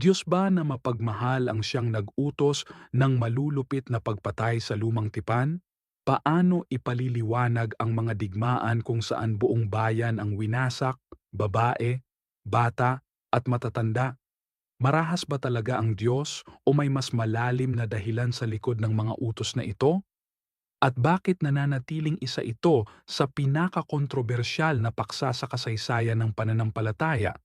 Diyos ba na mapagmahal ang siyang nag-utos ng malulupit na pagpatay sa lumang tipan? Paano ipaliliwanag ang mga digmaan kung saan buong bayan ang winasak, babae, bata, at matatanda? Marahas ba talaga ang Diyos o may mas malalim na dahilan sa likod ng mga utos na ito? At bakit nananatiling isa ito sa pinakakontrobersyal na paksa sa kasaysayan ng pananampalataya?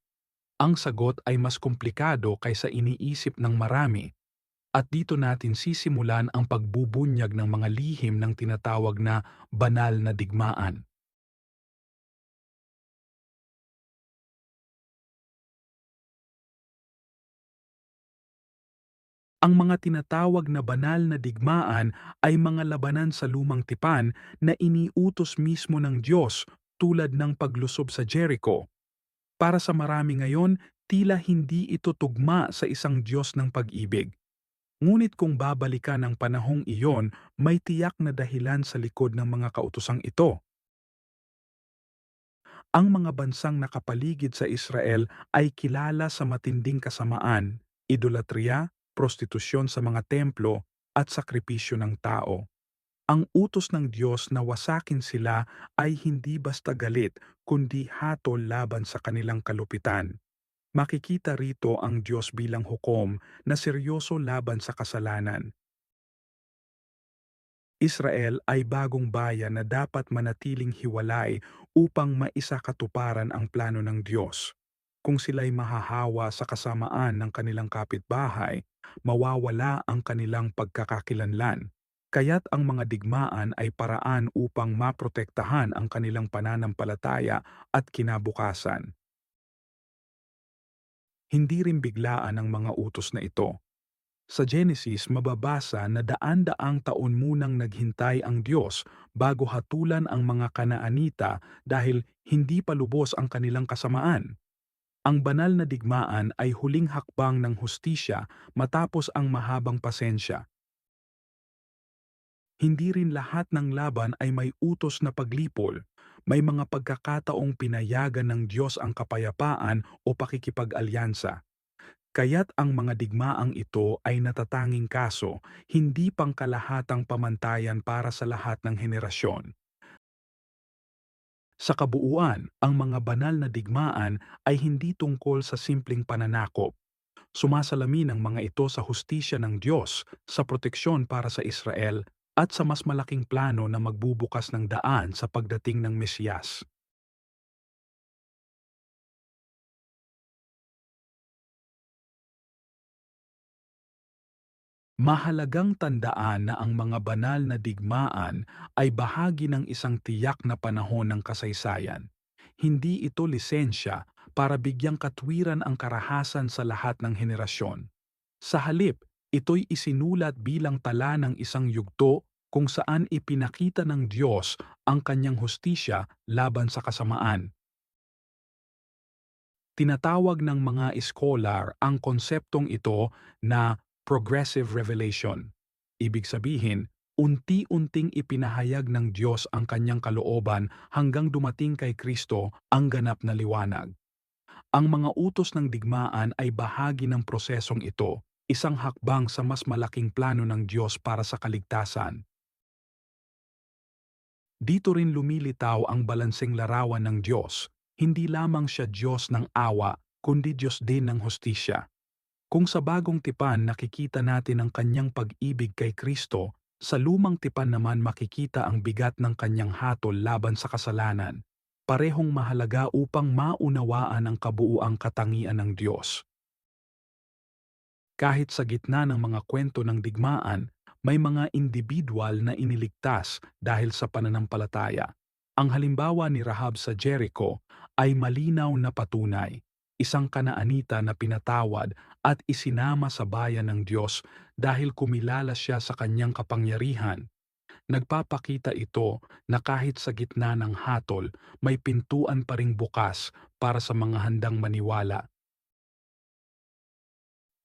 Ang sagot ay mas komplikado kaysa iniisip ng marami. At dito natin sisimulan ang pagbubunyag ng mga lihim ng tinatawag na banal na digmaan. Ang mga tinatawag na banal na digmaan ay mga labanan sa lumang tipan na iniutos mismo ng Diyos tulad ng paglusob sa Jericho. Para sa marami ngayon, tila hindi ito tugma sa isang Diyos ng pag-ibig. Ngunit kung babalikan ang panahong iyon, may tiyak na dahilan sa likod ng mga kautosang ito. Ang mga bansang nakapaligid sa Israel ay kilala sa matinding kasamaan, idolatriya, prostitusyon sa mga templo, at sakripisyo ng tao. Ang utos ng Diyos na wasakin sila ay hindi basta galit, kundi hatol laban sa kanilang kalupitan. Makikita rito ang Diyos bilang hukom na seryoso laban sa kasalanan. Israel ay bagong bayan na dapat manatiling hiwalay upang maisakatuparan ang plano ng Diyos. Kung sila'y mahahawa sa kasamaan ng kanilang kapitbahay, mawawala ang kanilang pagkakakilanlan. Kaya't ang mga digmaan ay paraan upang maprotektahan ang kanilang pananampalataya at kinabukasan. Hindi rin biglaan ang mga utos na ito. Sa Genesis, mababasa na daan-daang taon munang naghintay ang Diyos bago hatulan ang mga Kanaanita dahil hindi pa lubos ang kanilang kasamaan. Ang banal na digmaan ay huling hakbang ng hustisya matapos ang mahabang pasensya. Hindi rin lahat ng laban ay may utos na paglipol. May mga pagkakataong pinayagan ng Diyos ang kapayapaan o pakikipag-alyansa. Kaya't ang mga digmaang ito ay natatanging kaso, hindi pangkalahatang pamantayan para sa lahat ng henerasyon. Sa kabuuan, ang mga banal na digmaan ay hindi tungkol sa simpleng pananakop. Sumasalamin ang mga ito sa hustisya ng Diyos, sa proteksyon para sa Israel, at sa mas malaking plano na magbubukas ng daan sa pagdating ng Mesiyas. Mahalagang tandaan na ang mga banal na digmaan ay bahagi ng isang tiyak na panahon ng kasaysayan. Hindi ito lisensya para bigyang katwiran ang karahasan sa lahat ng henerasyon. Sa halip, ito'y isinulat bilang tala ng isang yugto kung saan ipinakita ng Diyos ang kanyang hustisya laban sa kasamaan. Tinatawag ng mga scholar ang konseptong ito na progressive revelation. Ibig sabihin, unti-unting ipinahayag ng Diyos ang kanyang kalooban hanggang dumating kay Kristo ang ganap na liwanag. Ang mga utos ng digmaan ay bahagi ng prosesong ito, isang hakbang sa mas malaking plano ng Diyos para sa kaligtasan. Dito rin lumilitaw ang balanseng larawan ng Diyos. Hindi lamang siya Diyos ng awa, kundi Diyos din ng hostisya. Kung sa bagong tipan nakikita natin ang kanyang pag-ibig kay Kristo, sa lumang tipan naman makikita ang bigat ng kanyang hatol laban sa kasalanan, parehong mahalaga upang maunawaan ang kabuuang katangian ng Diyos. Kahit sa gitna ng mga kwento ng digmaan, may mga individual na iniligtas dahil sa pananampalataya. Ang halimbawa ni Rahab sa Jericho ay malinaw na patunay isang kanaanita na pinatawad at isinama sa bayan ng Diyos dahil kumilala siya sa kanyang kapangyarihan. Nagpapakita ito na kahit sa gitna ng hatol, may pintuan pa ring bukas para sa mga handang maniwala.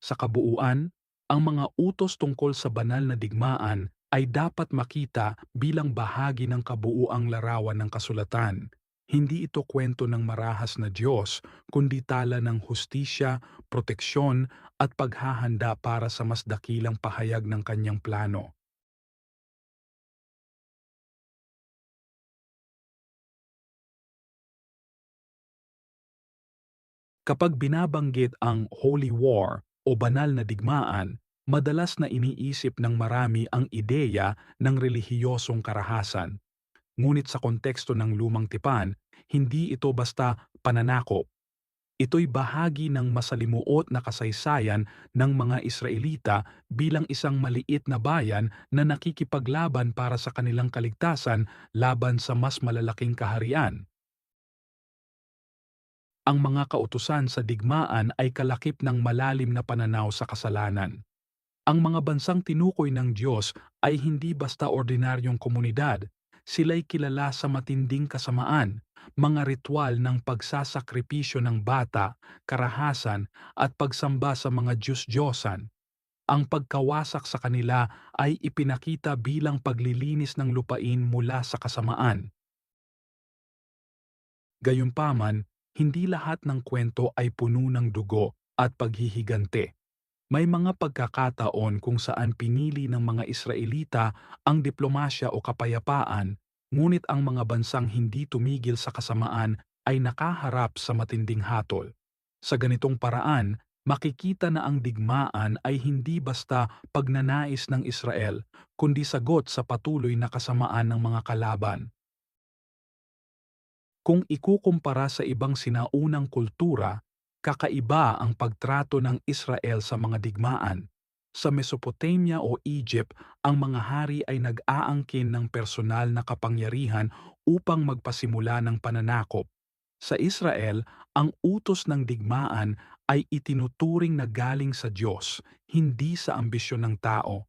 Sa kabuuan, ang mga utos tungkol sa banal na digmaan ay dapat makita bilang bahagi ng kabuuang larawan ng kasulatan Hindi ito kwento ng marahas na Diyos, kundi tala ng hustisya, proteksyon at paghahanda para sa mas dakilang pahayag ng kanyang plano. Kapag binabanggit ang Holy War o banal na digmaan, madalas na iniisip ng marami ang ideya ng relihiyosong karahasan. Ngunit sa konteksto ng lumang tipan, hindi ito basta pananakop. Ito'y bahagi ng masalimuot na kasaysayan ng mga Israelita bilang isang maliit na bayan na nakikipaglaban para sa kanilang kaligtasan laban sa mas malalaking kaharian. Ang mga kautusan sa digmaan ay kalakip ng malalim na pananaw sa kasalanan. Ang mga bansang tinukoy ng Diyos ay hindi basta ordinaryong komunidad, sila'y kilala sa matinding kasamaan, mga ritual ng pagsasakripisyo ng bata, karahasan at pagsamba sa mga Diyos-Diyosan. Ang pagkawasak sa kanila ay ipinakita bilang paglilinis ng lupain mula sa kasamaan. Gayunpaman, hindi lahat ng kwento ay puno ng dugo at paghihigante. May mga pagkakataon kung saan pinili ng mga Israelita ang diplomasya o kapayapaan, ngunit ang mga bansang hindi tumigil sa kasamaan ay nakaharap sa matinding hatol. Sa ganitong paraan, makikita na ang digmaan ay hindi basta pagnanais ng Israel, kundi sagot sa patuloy na kasamaan ng mga kalaban. Kung ikukumpara sa ibang sinaunang kultura, kakaiba ang pagtrato ng Israel sa mga digmaan. Sa Mesopotamia o Egypt, ang mga hari ay nag-aangkin ng personal na kapangyarihan upang magpasimula ng pananakop. Sa Israel, ang utos ng digmaan ay itinuturing na galing sa Diyos, hindi sa ambisyon ng tao.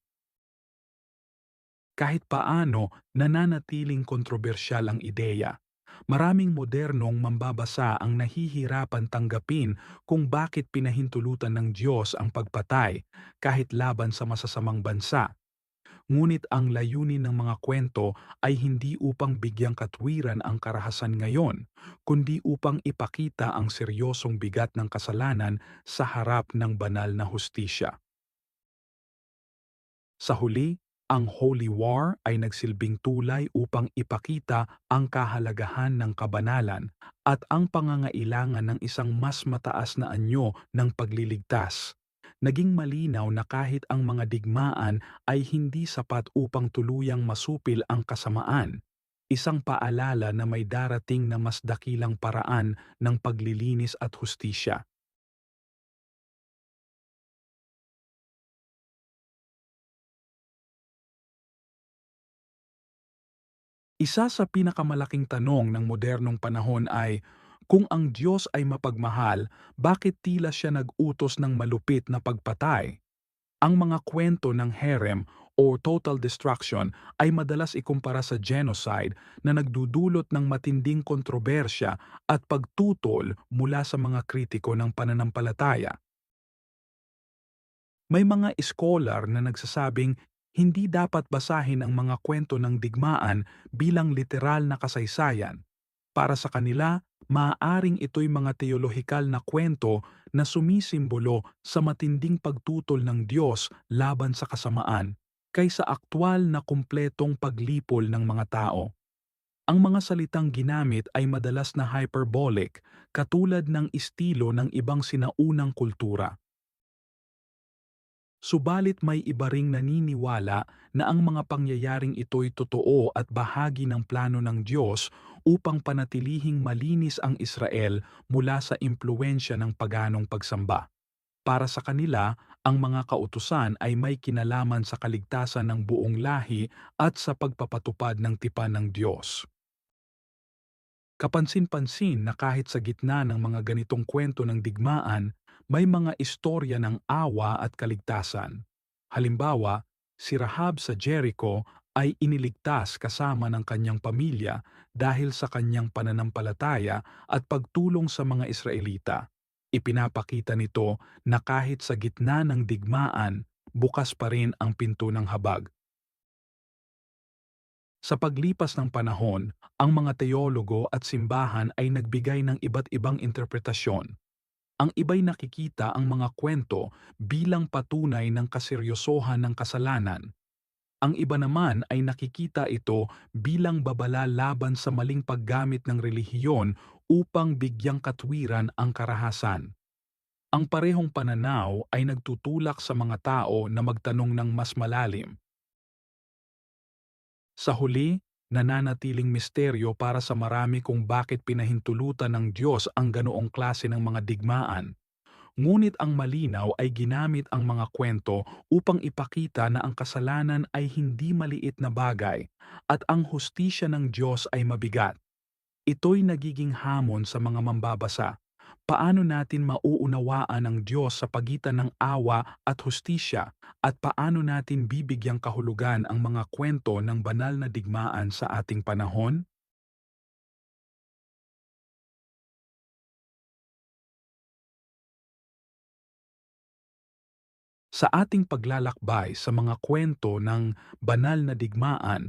Kahit paano, nananatiling kontrobersyal ang ideya. Maraming modernong mambabasa ang nahihirapan tanggapin kung bakit pinahintulutan ng Diyos ang pagpatay kahit laban sa masasamang bansa. Ngunit ang layunin ng mga kwento ay hindi upang bigyang katwiran ang karahasan ngayon, kundi upang ipakita ang seryosong bigat ng kasalanan sa harap ng banal na hustisya. Sa huli, ang Holy War ay nagsilbing tulay upang ipakita ang kahalagahan ng kabanalan at ang pangangailangan ng isang mas mataas na anyo ng pagliligtas. Naging malinaw na kahit ang mga digmaan ay hindi sapat upang tuluyang masupil ang kasamaan, isang paalala na may darating na mas dakilang paraan ng paglilinis at hustisya. Isa sa pinakamalaking tanong ng modernong panahon ay, kung ang Diyos ay mapagmahal, bakit tila siya nag-utos ng malupit na pagpatay? Ang mga kwento ng herem o total destruction ay madalas ikumpara sa genocide na nagdudulot ng matinding kontrobersya at pagtutol mula sa mga kritiko ng pananampalataya. May mga scholar na nagsasabing hindi dapat basahin ang mga kwento ng digmaan bilang literal na kasaysayan. Para sa kanila, maaaring ito'y mga teolohikal na kwento na sumisimbolo sa matinding pagtutol ng Diyos laban sa kasamaan kaysa aktwal na kumpletong paglipol ng mga tao. Ang mga salitang ginamit ay madalas na hyperbolic, katulad ng estilo ng ibang sinaunang kultura. Subalit may iba ring naniniwala na ang mga pangyayaring ito'y totoo at bahagi ng plano ng Diyos upang panatilihing malinis ang Israel mula sa impluensya ng paganong pagsamba. Para sa kanila, ang mga kautusan ay may kinalaman sa kaligtasan ng buong lahi at sa pagpapatupad ng tipan ng Diyos. Kapansin-pansin na kahit sa gitna ng mga ganitong kwento ng digmaan, may mga istorya ng awa at kaligtasan. Halimbawa, si Rahab sa Jericho ay iniligtas kasama ng kanyang pamilya dahil sa kanyang pananampalataya at pagtulong sa mga Israelita. Ipinapakita nito na kahit sa gitna ng digmaan, bukas pa rin ang pinto ng habag. Sa paglipas ng panahon, ang mga teologo at simbahan ay nagbigay ng iba't ibang interpretasyon. Ang iba'y nakikita ang mga kwento bilang patunay ng kaseryosohan ng kasalanan. Ang iba naman ay nakikita ito bilang babala laban sa maling paggamit ng relihiyon upang bigyang katwiran ang karahasan. Ang parehong pananaw ay nagtutulak sa mga tao na magtanong ng mas malalim. Sa huli, nananatiling misteryo para sa marami kung bakit pinahintulutan ng Diyos ang ganoong klase ng mga digmaan. Ngunit ang malinaw ay ginamit ang mga kwento upang ipakita na ang kasalanan ay hindi maliit na bagay at ang hustisya ng Diyos ay mabigat. Ito'y nagiging hamon sa mga mambabasa. Paano natin mauunawaan ang Diyos sa pagitan ng awa at hustisya at paano natin bibigyang kahulugan ang mga kwento ng banal na digmaan sa ating panahon? Sa ating paglalakbay sa mga kwento ng banal na digmaan,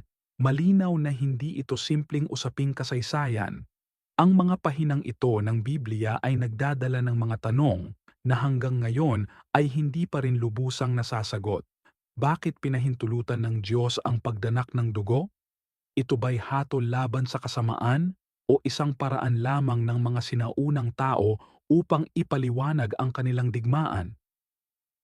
malinaw na hindi ito simpleng usaping kasaysayan. Ang mga pahinang ito ng Biblia ay nagdadala ng mga tanong na hanggang ngayon ay hindi pa rin lubusang nasasagot. Bakit pinahintulutan ng Diyos ang pagdanak ng dugo? Ito ba'y hatol laban sa kasamaan o isang paraan lamang ng mga sinaunang tao upang ipaliwanag ang kanilang digmaan?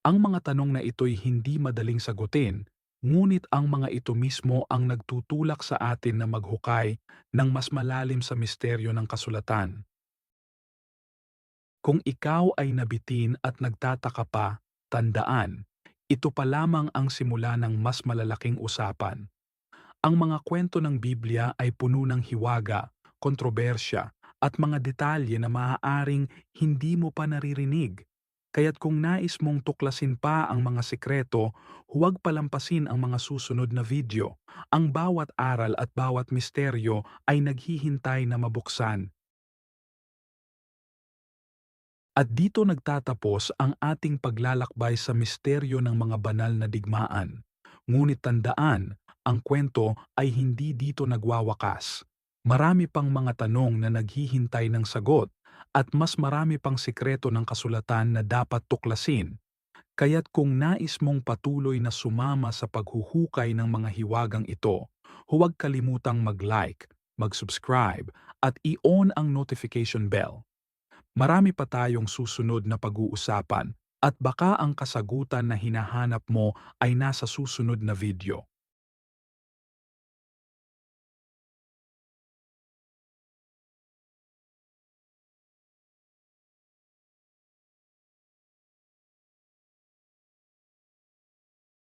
Ang mga tanong na ito'y hindi madaling sagutin, ngunit ang mga ito mismo ang nagtutulak sa atin na maghukay ng mas malalim sa misteryo ng kasulatan. Kung ikaw ay nabitin at nagtataka pa, tandaan, ito pa lamang ang simula ng mas malalaking usapan. Ang mga kwento ng Biblia ay puno ng hiwaga, kontrobersya, at mga detalye na maaaring hindi mo pa naririnig. Kaya't kung nais mong tuklasin pa ang mga sikreto, huwag palampasin ang mga susunod na video. Ang bawat aral at bawat misteryo ay naghihintay na mabuksan. At dito nagtatapos ang ating paglalakbay sa misteryo ng mga banal na digmaan. Ngunit tandaan, ang kwento ay hindi dito nagwawakas. Marami pang mga tanong na naghihintay ng sagot at mas marami pang sikreto ng kasulatan na dapat tuklasin. Kaya't kung nais mong patuloy na sumama sa paghuhukay ng mga hiwagang ito, huwag kalimutang mag-like, mag-subscribe at i-on ang notification bell. Marami pa tayong susunod na pag-uusapan at baka ang kasagutan na hinahanap mo ay nasa susunod na video.